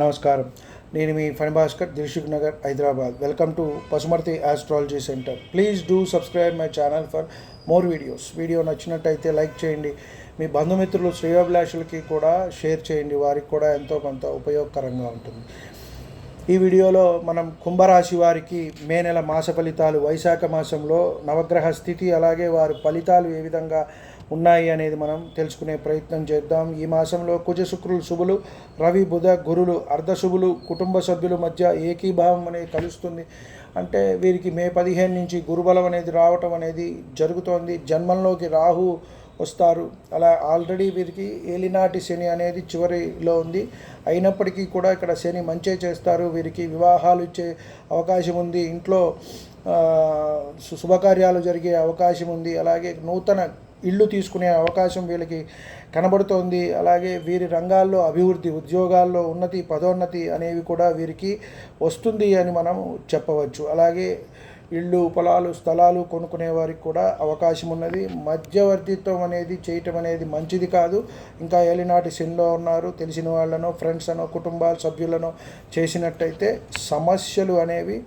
నమస్కారం. నేను మీ Phani Bhaskar Dilsukh Nagar Hyderabad. Welcome to Pasumarthi astrology centre please do subscribe my channel for more videos video నచ్చినట్టయితే like చేయండి. మీ బంధుమిత్రులు శ్రేయోభిలాషులకి కూడా షేర్ చేయండి. వారికి కూడా ఎంతో కొంత ఉపయోగకరంగా ఉంటుంది. ఈ వీడియోలో మనం కుంభరాశి వారికి మే నెల మాస ఫలితాలు వైశాఖ మాసంలో నవగ్రహ స్థితి అలాగే వారి ఫలితాలు ఏ విధంగా ఉన్నాయి అనేది మనం తెలుసుకునే ప్రయత్నం చేద్దాం. ఈ మాసంలో కుజ శుక్రులు శుభులు రవి బుధ గురులు అర్ధశుభులు కుటుంబ సభ్యుల మధ్య ఏకీభావం అనేది కలుస్తుంది. అంటే వీరికి మే పదిహేను నుంచి గురుబలం అనేది రావటం అనేది జరుగుతోంది. జన్మంలోకి రాహు వస్తారు. అలా ఆల్రెడీ వీరికి ఏలినాటి శని అనేది చివరిలో ఉంది. అయినప్పటికీ కూడా ఇక్కడ శని మంచే చేస్తారు. వీరికి వివాహాలు ఇచ్చే అవకాశం ఉంది. ఇంట్లో శుభకార్యాలు జరిగే అవకాశం ఉంది. అలాగే నూతన ఇల్లు తీసుకునే అవకాశం వీళ్ళకి కనబడుతోంది. అలాగే వీరి రంగాల్లో అభివృద్ధి ఉద్యోగాల్లో ఉన్నతి పదోన్నతి అనేవి కూడా వీరికి వస్తుంది అని మనం చెప్పవచ్చు. అలాగే ఇళ్ళు పొలాలు స్థలాలు కొనుక్కునే వారికి కూడా అవకాశం ఉన్నది. మధ్యవర్తిత్వం అనేది చేయటం అనేది మంచిది కాదు. ఇంకా ఏలినాటి సిన్లో ఉన్నారు. తెలిసిన వాళ్ళనో ఫ్రెండ్స్ అనో కుటుంబాల సభ్యులను చేసినట్టయితే సమస్యలు అనేవి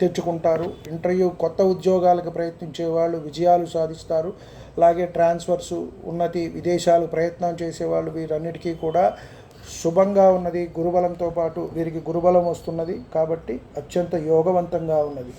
తెచ్చుకుంటారు. ఇంటర్వ్యూ కొత్త ఉద్యోగాలకు ప్రయత్నించే వాళ్ళు విజయాలు సాధిస్తారు. అలాగే ట్రాన్స్ఫర్స్ ఉన్నతి విదేశాలు ప్రయత్నం చేసేవాళ్ళు వీరన్నిటికీ కూడా శుభంగా ఉన్నది. గురుబలంతో పాటు వీరికి గురుబలం వస్తున్నది. కాబట్టి అత్యంత యోగవంతంగా ఉన్నది.